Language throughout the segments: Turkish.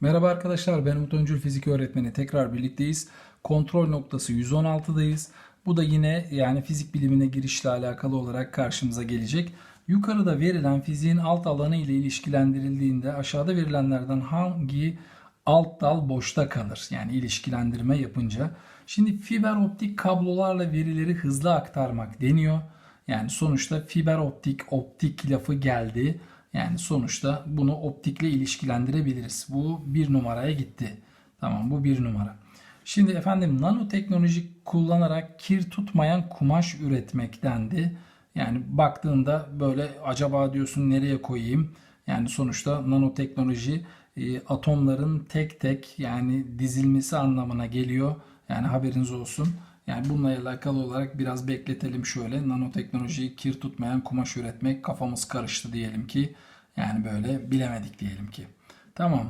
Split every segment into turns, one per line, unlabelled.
Merhaba arkadaşlar ben Umut Öncül Fizik Öğretmeni tekrar birlikteyiz. Kontrol noktası 116'dayız. Bu da yine yani fizik bilimine girişle alakalı olarak karşımıza gelecek. Yukarıda verilen fiziğin alt alanı ile ilişkilendirildiğinde aşağıda verilenlerden hangi alt dal boşta kalır? Yani ilişkilendirme yapınca. Şimdi fiber optik kablolarla verileri hızlı aktarmak deniyor. Yani sonuçta fiber optik, optik lafı geldi. Yani sonuçta bunu optikle ilişkilendirebiliriz. Bu bir numaraya gitti. Tamam bu bir numara. Şimdi efendim nanoteknoloji kullanarak kir tutmayan kumaş üretmek dendi. Yani baktığında böyle acaba diyorsun nereye koyayım? Yani sonuçta nanoteknoloji e, atomların tek tek yani dizilmesi anlamına geliyor. Yani haberiniz olsun. Yani bununla alakalı olarak biraz bekletelim şöyle. Nanoteknolojiyi kir tutmayan kumaş üretmek kafamız karıştı diyelim ki. Yani böyle bilemedik diyelim ki. Tamam.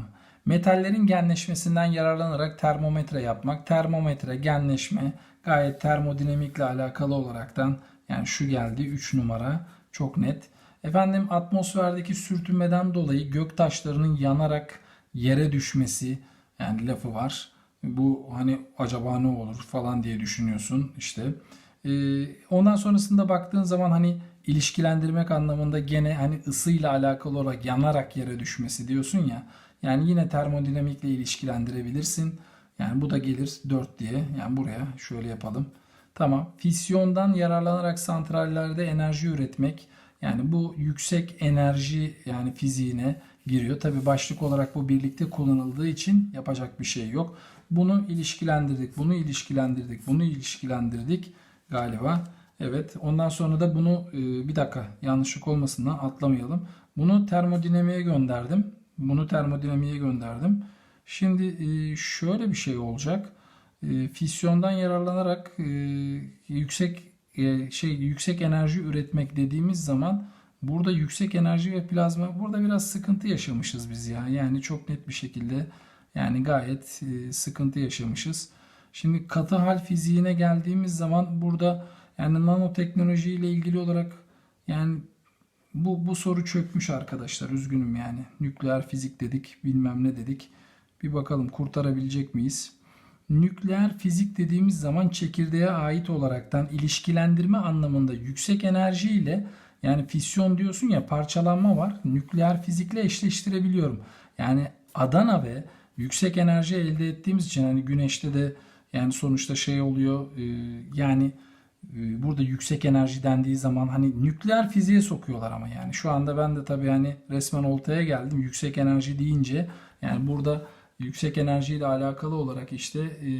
Metallerin genleşmesinden yararlanarak termometre yapmak. Termometre, genleşme gayet termodinamikle alakalı olaraktan yani şu geldi 3 numara çok net. Efendim atmosferdeki sürtünmeden dolayı gök taşlarının yanarak yere düşmesi yani lafı var. Bu hani acaba ne olur falan diye düşünüyorsun işte. Ee, ondan sonrasında baktığın zaman hani ilişkilendirmek anlamında gene hani ısıyla alakalı olarak yanarak yere düşmesi diyorsun ya. Yani yine termodinamikle ilişkilendirebilirsin. Yani bu da gelir 4 diye. Yani buraya şöyle yapalım. Tamam. Fisyondan yararlanarak santrallerde enerji üretmek. Yani bu yüksek enerji yani fiziğine giriyor. Tabi başlık olarak bu birlikte kullanıldığı için yapacak bir şey yok. Bunu ilişkilendirdik, bunu ilişkilendirdik, bunu ilişkilendirdik galiba. Evet. Ondan sonra da bunu e, bir dakika yanlışlık olmasından atlamayalım. Bunu termodinamiğe gönderdim. Bunu termodinamiğe gönderdim. Şimdi e, şöyle bir şey olacak. E, Fisyondan yararlanarak yüksek şey yüksek enerji üretmek dediğimiz zaman burada yüksek enerji ve plazma burada biraz sıkıntı yaşamışız biz ya. Yani çok net bir şekilde yani gayet sıkıntı yaşamışız. Şimdi katı hal fiziğine geldiğimiz zaman burada yani nanoteknoloji ile ilgili olarak yani bu, bu soru çökmüş arkadaşlar. Üzgünüm yani. Nükleer fizik dedik, bilmem ne dedik. Bir bakalım kurtarabilecek miyiz? Nükleer fizik dediğimiz zaman çekirdeğe ait olaraktan ilişkilendirme anlamında yüksek enerji ile yani fisyon diyorsun ya parçalanma var. Nükleer fizikle eşleştirebiliyorum. Yani Adana ve yüksek enerji elde ettiğimiz için hani güneşte de yani sonuçta şey oluyor yani ee, burada yüksek enerji dendiği zaman hani nükleer fiziğe sokuyorlar ama yani. Şu anda ben de tabii hani resmen oltaya geldim. Yüksek enerji deyince yani burada yüksek enerjiyle alakalı olarak işte e,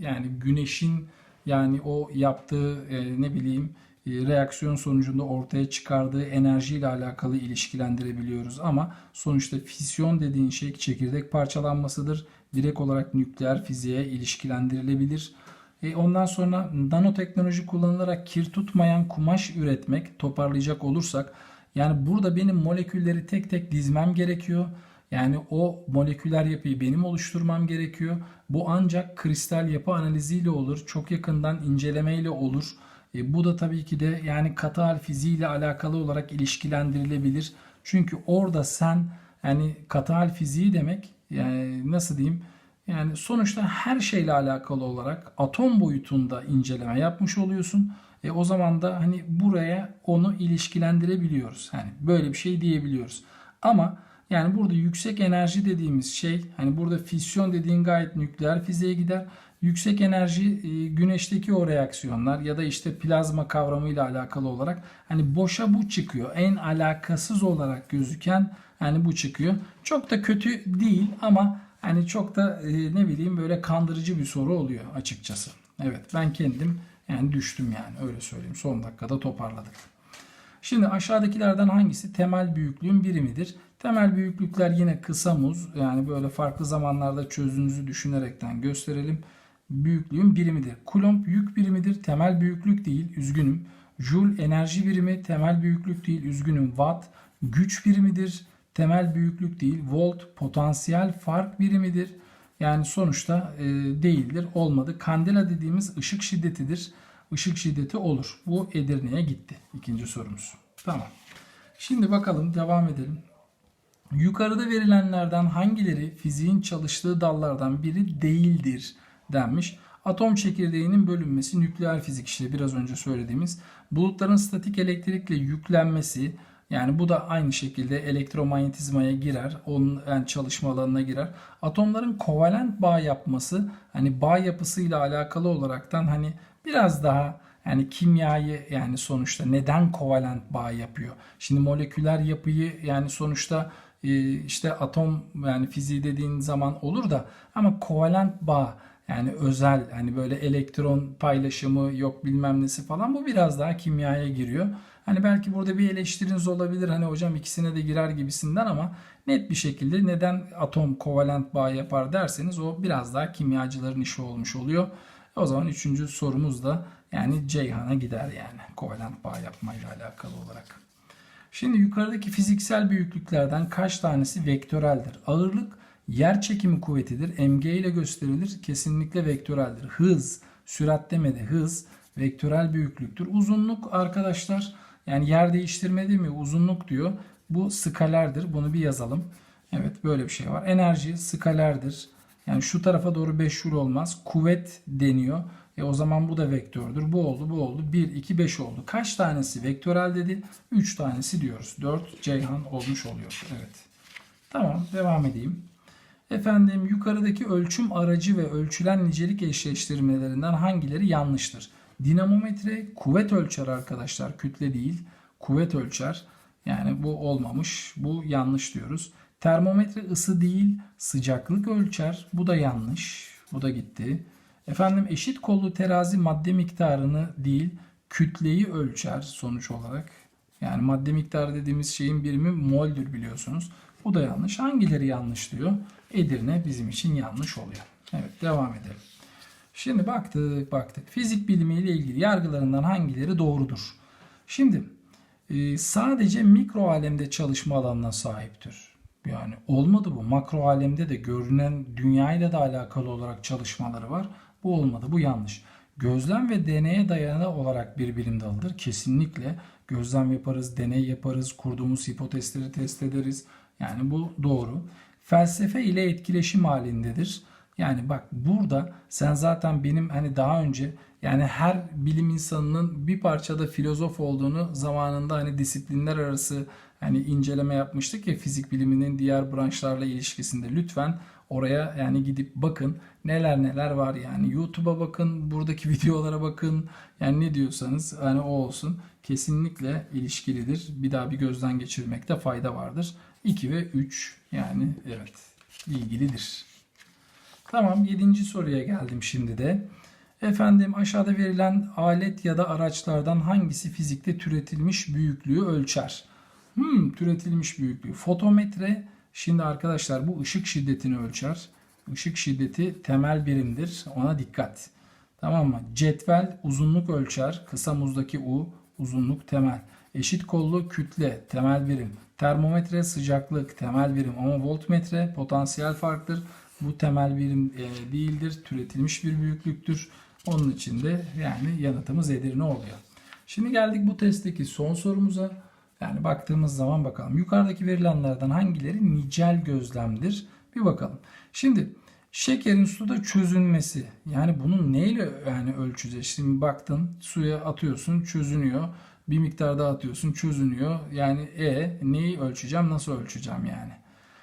yani güneşin yani o yaptığı e, ne bileyim e, reaksiyon sonucunda ortaya çıkardığı enerjiyle alakalı ilişkilendirebiliyoruz ama sonuçta fisyon dediğin şey çekirdek parçalanmasıdır. Direkt olarak nükleer fiziğe ilişkilendirilebilir. E ondan sonra nanoteknoloji kullanılarak kir tutmayan kumaş üretmek toparlayacak olursak yani burada benim molekülleri tek tek dizmem gerekiyor. Yani o moleküler yapıyı benim oluşturmam gerekiyor. Bu ancak kristal yapı analiziyle olur. Çok yakından incelemeyle olur. E, bu da tabii ki de yani katı hal fiziğiyle alakalı olarak ilişkilendirilebilir. Çünkü orada sen yani katı hal fiziği demek yani nasıl diyeyim yani sonuçta her şeyle alakalı olarak atom boyutunda inceleme yapmış oluyorsun. E o zaman da hani buraya onu ilişkilendirebiliyoruz. Hani böyle bir şey diyebiliyoruz. Ama yani burada yüksek enerji dediğimiz şey hani burada fisyon dediğin gayet nükleer fiziğe gider. Yüksek enerji e, güneşteki o reaksiyonlar ya da işte plazma kavramıyla alakalı olarak hani boşa bu çıkıyor. En alakasız olarak gözüken hani bu çıkıyor. Çok da kötü değil ama Hani çok da e, ne bileyim böyle kandırıcı bir soru oluyor açıkçası. Evet ben kendim yani düştüm yani öyle söyleyeyim. Son dakikada toparladık. Şimdi aşağıdakilerden hangisi temel büyüklüğün birimidir? Temel büyüklükler yine kısa muz. Yani böyle farklı zamanlarda çözdüğünüzü düşünerekten gösterelim. Büyüklüğün birimidir. Kulomb yük birimidir. Temel büyüklük değil. Üzgünüm. Joule enerji birimi. Temel büyüklük değil. Üzgünüm. Watt güç birimidir temel büyüklük değil. Volt potansiyel fark birimidir. Yani sonuçta e, değildir. Olmadı. Kandela dediğimiz ışık şiddetidir. Işık şiddeti olur. Bu Edirne'ye gitti. İkinci sorumuz. Tamam. Şimdi bakalım devam edelim. Yukarıda verilenlerden hangileri fiziğin çalıştığı dallardan biri değildir denmiş. Atom çekirdeğinin bölünmesi nükleer fizik işte biraz önce söylediğimiz. Bulutların statik elektrikle yüklenmesi yani bu da aynı şekilde elektromanyetizmaya girer. Onun yani çalışma alanına girer. Atomların kovalent bağ yapması hani bağ yapısıyla alakalı olaraktan hani biraz daha yani kimyayı yani sonuçta neden kovalent bağ yapıyor? Şimdi moleküler yapıyı yani sonuçta işte atom yani fiziği dediğin zaman olur da ama kovalent bağ yani özel hani böyle elektron paylaşımı yok bilmem nesi falan bu biraz daha kimyaya giriyor. Hani belki burada bir eleştiriniz olabilir hani hocam ikisine de girer gibisinden ama net bir şekilde neden atom kovalent bağ yapar derseniz o biraz daha kimyacıların işi olmuş oluyor. O zaman üçüncü sorumuz da yani Ceyhan'a gider yani kovalent bağ yapmayla alakalı olarak. Şimdi yukarıdaki fiziksel büyüklüklerden kaç tanesi vektöreldir? Ağırlık yer çekimi kuvvetidir. mg ile gösterilir. Kesinlikle vektöreldir. Hız, sürat demedi. Hız vektörel büyüklüktür. Uzunluk arkadaşlar yani yer değiştirme değil mi? Uzunluk diyor. Bu skalerdir. Bunu bir yazalım. Evet böyle bir şey var. Enerji skalerdir. Yani şu tarafa doğru 5 joule olmaz. Kuvvet deniyor. E o zaman bu da vektördür. Bu oldu, bu oldu. 1, 2, 5 oldu. Kaç tanesi vektörel dedi? 3 tanesi diyoruz. 4 Ceyhan olmuş oluyor. Evet. Tamam devam edeyim. Efendim yukarıdaki ölçüm aracı ve ölçülen nicelik eşleştirmelerinden hangileri yanlıştır? Dinamometre kuvvet ölçer arkadaşlar. Kütle değil. Kuvvet ölçer. Yani bu olmamış. Bu yanlış diyoruz. Termometre ısı değil sıcaklık ölçer. Bu da yanlış. Bu da gitti. Efendim eşit kollu terazi madde miktarını değil kütleyi ölçer sonuç olarak. Yani madde miktarı dediğimiz şeyin birimi moldür biliyorsunuz. Bu da yanlış. Hangileri yanlış diyor? Edirne bizim için yanlış oluyor. Evet devam edelim. Şimdi baktık baktık. Fizik bilimiyle ilgili yargılarından hangileri doğrudur? Şimdi e, sadece mikro alemde çalışma alanına sahiptir. Yani olmadı bu. Makro alemde de görünen dünyayla da alakalı olarak çalışmaları var. Bu olmadı. Bu yanlış. Gözlem ve deneye dayalı olarak bir bilim dalıdır. Kesinlikle gözlem yaparız, deney yaparız, kurduğumuz hipotezleri test ederiz. Yani bu doğru. Felsefe ile etkileşim halindedir. Yani bak burada sen zaten benim hani daha önce yani her bilim insanının bir parçada filozof olduğunu zamanında hani disiplinler arası hani inceleme yapmıştık ya fizik biliminin diğer branşlarla ilişkisinde. Lütfen oraya yani gidip bakın neler neler var yani YouTube'a bakın buradaki videolara bakın yani ne diyorsanız hani o olsun kesinlikle ilişkilidir. Bir daha bir gözden geçirmekte fayda vardır. 2 ve 3 yani evet ilgilidir. Tamam 7. soruya geldim şimdi de. Efendim aşağıda verilen alet ya da araçlardan hangisi fizikte türetilmiş büyüklüğü ölçer? Hmm, türetilmiş büyüklüğü. Fotometre şimdi arkadaşlar bu ışık şiddetini ölçer. Işık şiddeti temel birimdir. Ona dikkat. Tamam mı? Cetvel uzunluk ölçer. Kısa muzdaki U uzunluk temel. Eşit kollu kütle temel birim. Termometre sıcaklık temel birim ama voltmetre potansiyel farktır. Bu temel birim e, değildir. Türetilmiş bir büyüklüktür. Onun için de yani yanıtımız Edirne oluyor. Şimdi geldik bu testteki son sorumuza. Yani baktığımız zaman bakalım. Yukarıdaki verilenlerden hangileri nicel gözlemdir? Bir bakalım. Şimdi şekerin suda çözünmesi. Yani bunun neyle yani ölçeceğiz? Şimdi baktın suya atıyorsun çözünüyor. Bir miktar daha atıyorsun çözünüyor. Yani e neyi ölçeceğim nasıl ölçeceğim yani?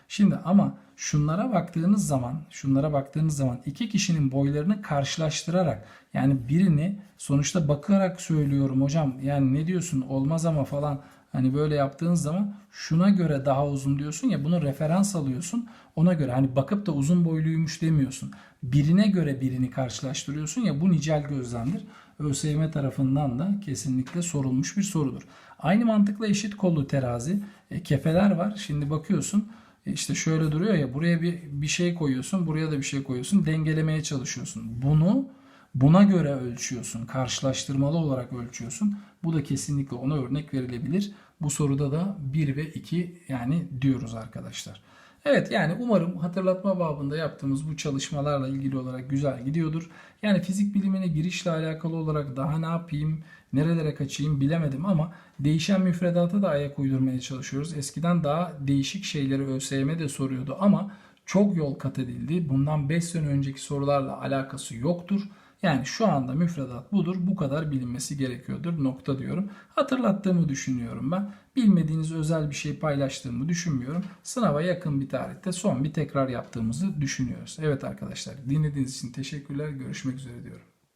Şimdi ama şunlara baktığınız zaman, şunlara baktığınız zaman iki kişinin boylarını karşılaştırarak yani birini sonuçta bakarak söylüyorum hocam yani ne diyorsun olmaz ama falan hani böyle yaptığınız zaman şuna göre daha uzun diyorsun ya bunu referans alıyorsun ona göre hani bakıp da uzun boyluymuş demiyorsun. Birine göre birini karşılaştırıyorsun ya bu nicel gözlemdir. ÖSYM tarafından da kesinlikle sorulmuş bir sorudur. Aynı mantıkla eşit kollu terazi e, kefeler var. Şimdi bakıyorsun işte şöyle duruyor ya buraya bir, bir şey koyuyorsun buraya da bir şey koyuyorsun dengelemeye çalışıyorsun. Bunu buna göre ölçüyorsun. Karşılaştırmalı olarak ölçüyorsun. Bu da kesinlikle ona örnek verilebilir. Bu soruda da 1 ve 2 yani diyoruz arkadaşlar. Evet yani umarım hatırlatma babında yaptığımız bu çalışmalarla ilgili olarak güzel gidiyordur. Yani fizik bilimine girişle alakalı olarak daha ne yapayım, nerelere kaçayım bilemedim ama değişen müfredata da ayak uydurmaya çalışıyoruz. Eskiden daha değişik şeyleri ÖSYM de soruyordu ama çok yol kat edildi. Bundan 5 sene önceki sorularla alakası yoktur. Yani şu anda müfredat budur. Bu kadar bilinmesi gerekiyordur. Nokta diyorum. Hatırlattığımı düşünüyorum ben. Bilmediğiniz özel bir şey paylaştığımı düşünmüyorum. Sınava yakın bir tarihte son bir tekrar yaptığımızı düşünüyoruz. Evet arkadaşlar dinlediğiniz için teşekkürler. Görüşmek üzere diyorum.